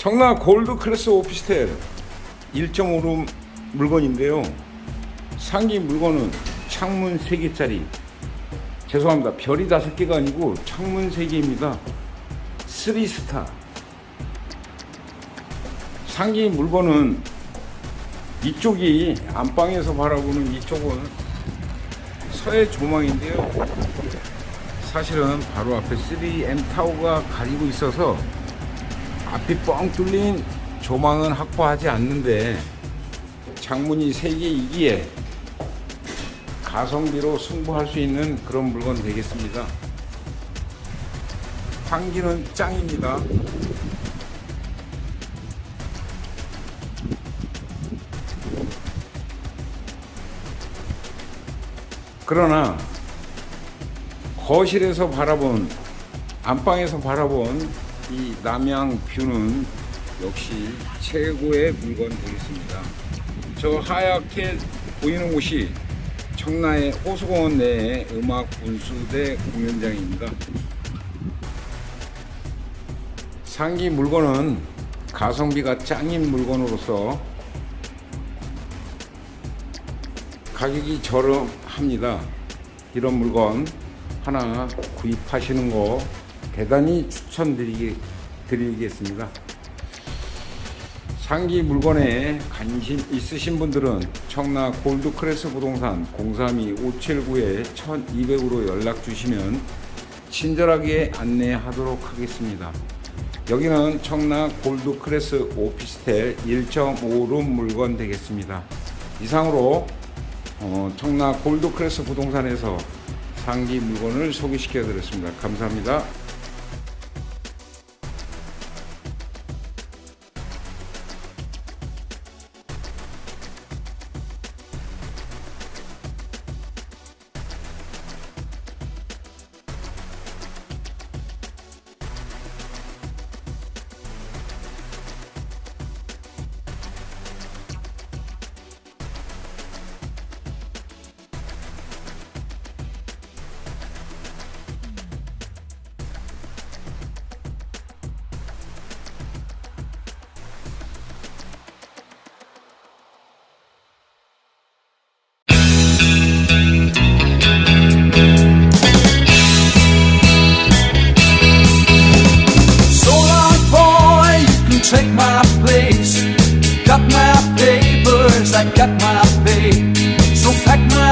청라 골드 클래스 오피스텔 1.5룸 물건인데요. 상기 물건은 창문 3개짜리. 죄송합니다. 별이 5개가 아니고 창문 3개입니다. 3스타. 상기 물건은 이쪽이 안방에서 바라보는 이쪽은 서해 조망인데요. 사실은 바로 앞에 3M 타워가 가리고 있어서 앞이 뻥 뚫린 조망은 확보하지 않는데 창문이 3개이기에 가성비로 승부할 수 있는 그런 물건 되겠습니다. 환기는 짱입니다. 그러나 거실에서 바라본 안방에서 바라본 이 남양 뷰는 역시 최고의 물건 되겠습니다. 저 하얗게 보이는 곳이 청라의 호수공원 내의 음악 분수대 공연장입니다. 상기 물건은 가성비가 짱인 물건으로서 가격이 저렴합니다. 이런 물건 하나 구입하시는 거 대단히 추천드리겠습니다. 상기 물건에 관심 있으신 분들은 청라 골드크레스 부동산 032-579-1200으로 연락 주시면 친절하게 안내하도록 하겠습니다. 여기는 청라 골드크레스 오피스텔 1.5룸 물건 되겠습니다. 이상으로 어, 청라 골드크레스 부동산에서 상기 물건을 소개시켜 드렸습니다. 감사합니다.